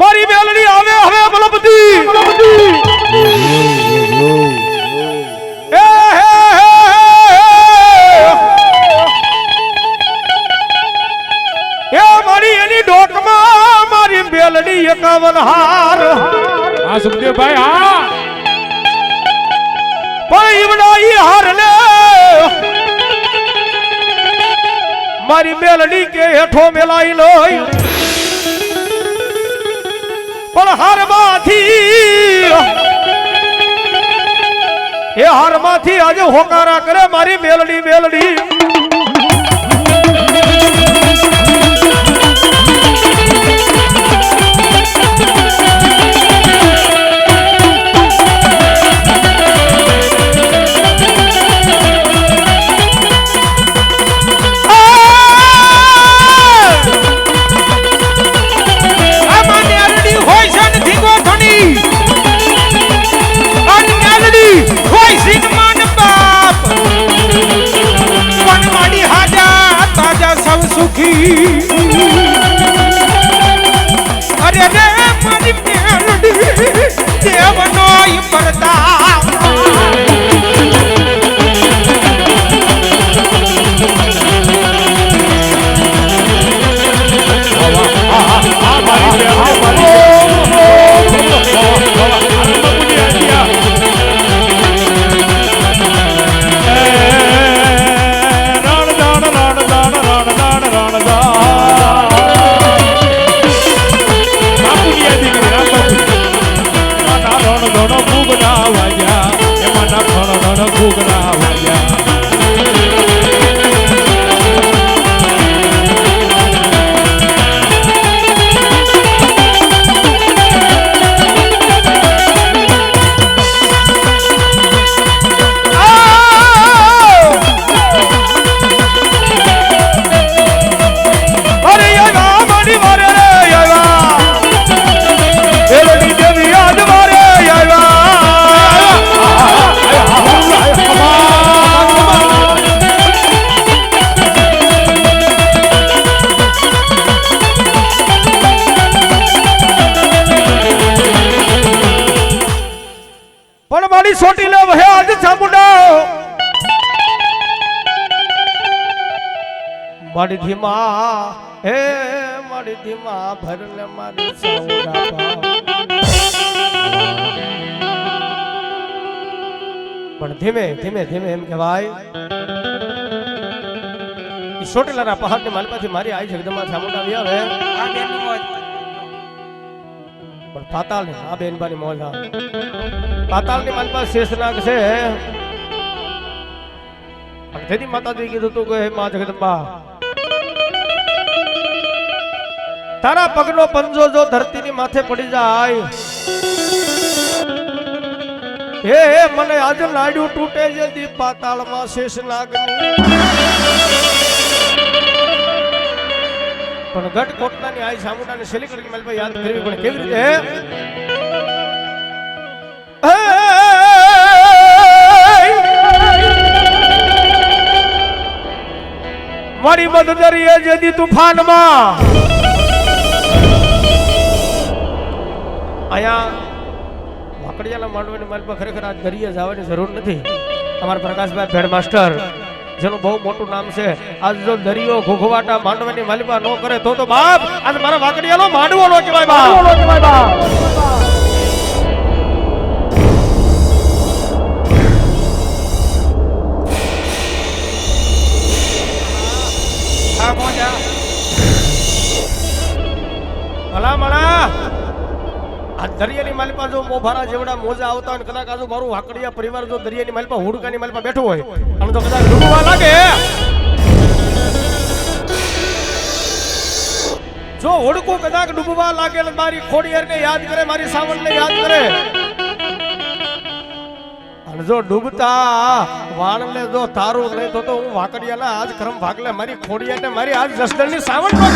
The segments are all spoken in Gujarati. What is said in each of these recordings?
મારી બેલડી આવે હવે બલબતી. એ હે હે હે મારી એની ડોકમાં મારી બેલડી એકાવન હાર હા સુખદેવભાઈ હા. પણ ઈવડા ઈ હાર ને મારી બેલડી કે હેઠો મેલાઈ લોય પણ હારમાંથી એ હારમાંથી આજે હોકારા કરે મારી બેલડી બેલડી see મારી ધીમા હે મારી ધીમા મારી સાઉરા પણ ધીમે ધીમે ધીમે એમ કહેવાય ઈ પહાડ પહાડની માલપાથી મારી આવી જગદંબા ચામુંડા આવી આવે પણ પાતાળની આ બેનબાની મોજ આ. પાતાળની માલપા શેષનાગ છે. તેથી માતાજી કીધું તું કે મા જગદંબા તારા પગનો પંજો જો ધરતીની માથે પડી જાય. હે હે, મને આજ નાડ્યું તૂટે છે દીપ પાતાળમાં શેષનાગનું પણ ગઢ કોટલાની આઈ સામુંડાને શેલી કરીને મારી યાદ કરવી પણ કેવી રીતે? મારી મદદ દરિયે જદી તુફાનમાં. અહીંયા વાકડિયાના માંડવાની મારી ખરેખર આ દરિયે જવાની જરૂર નથી. અમારા પ્રકાશભાઈ ભેડ માસ્ટર જેનું બહુ મોટું નામ છે આજ જો દરિયો ઘોઘવાટા માંડવાની માલિપા ન કરે તો તો બાપ આજ મારા વાકડિયાનો માંડવો નો કહેવાય બાપ. ભલા મણા દરિયાની માલિપા જો મોભારા જેવડા મોજા આવતા હોય કદાચ આજુ મારું વાકડિયા પરિવાર જો દરિયાની માલિપા હુડકાની માલિપા બેઠું હોય, અને તો કદાચ ડૂબવા લાગે, જો હુડકું કદાચ ડૂબવા લાગે મારી ખોડિયારને યાદ કરે, મારી સાવણને યાદ કરે. અને જો ડૂબતા વાણને જો તારું નહીં તો તો હું વાકડિયાના આજ ક્રમ ભાગલે મારી ખોડિયાને મારી આજ જસદણની સાવણ નો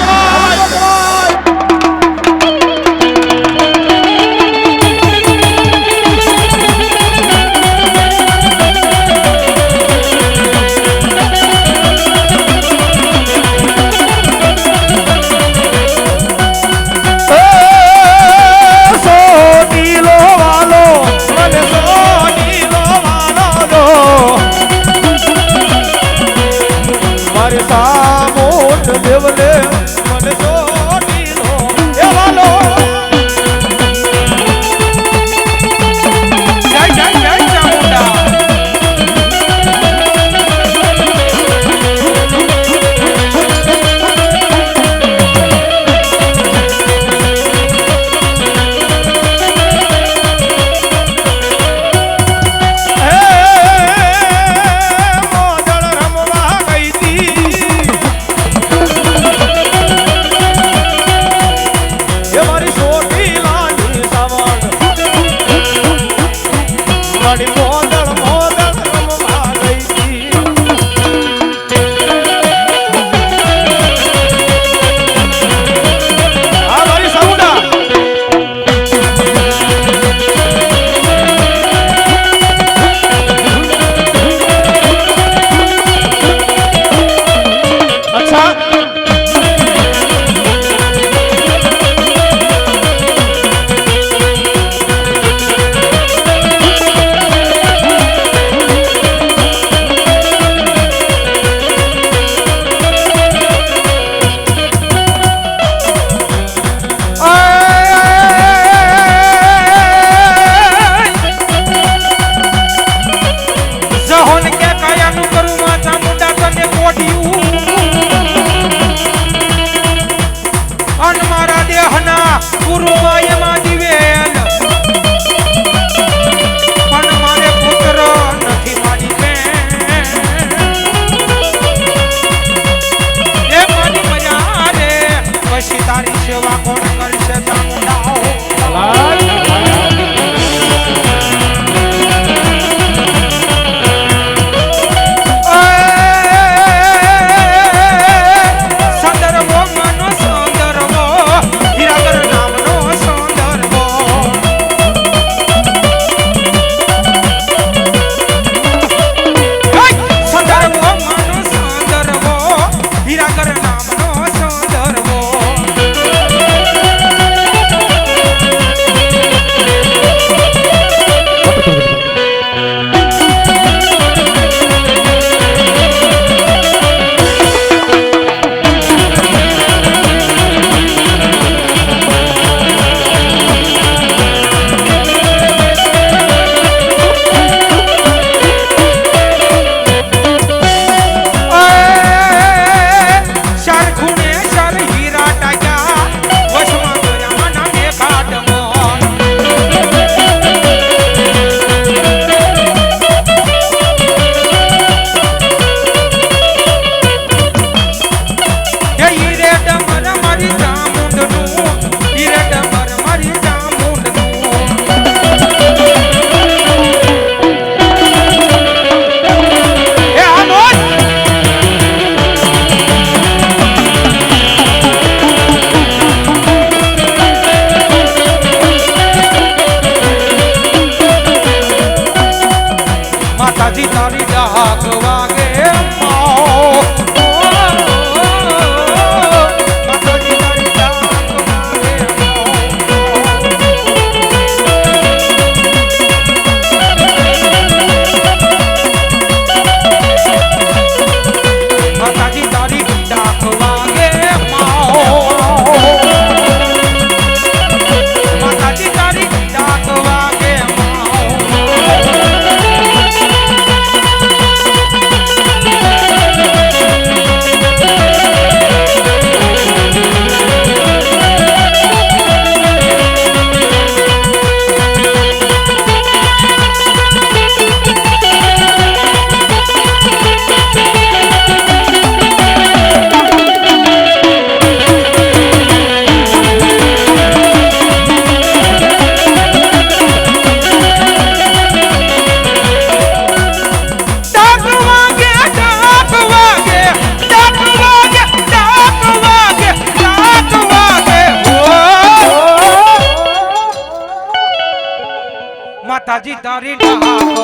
pague.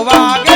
வாக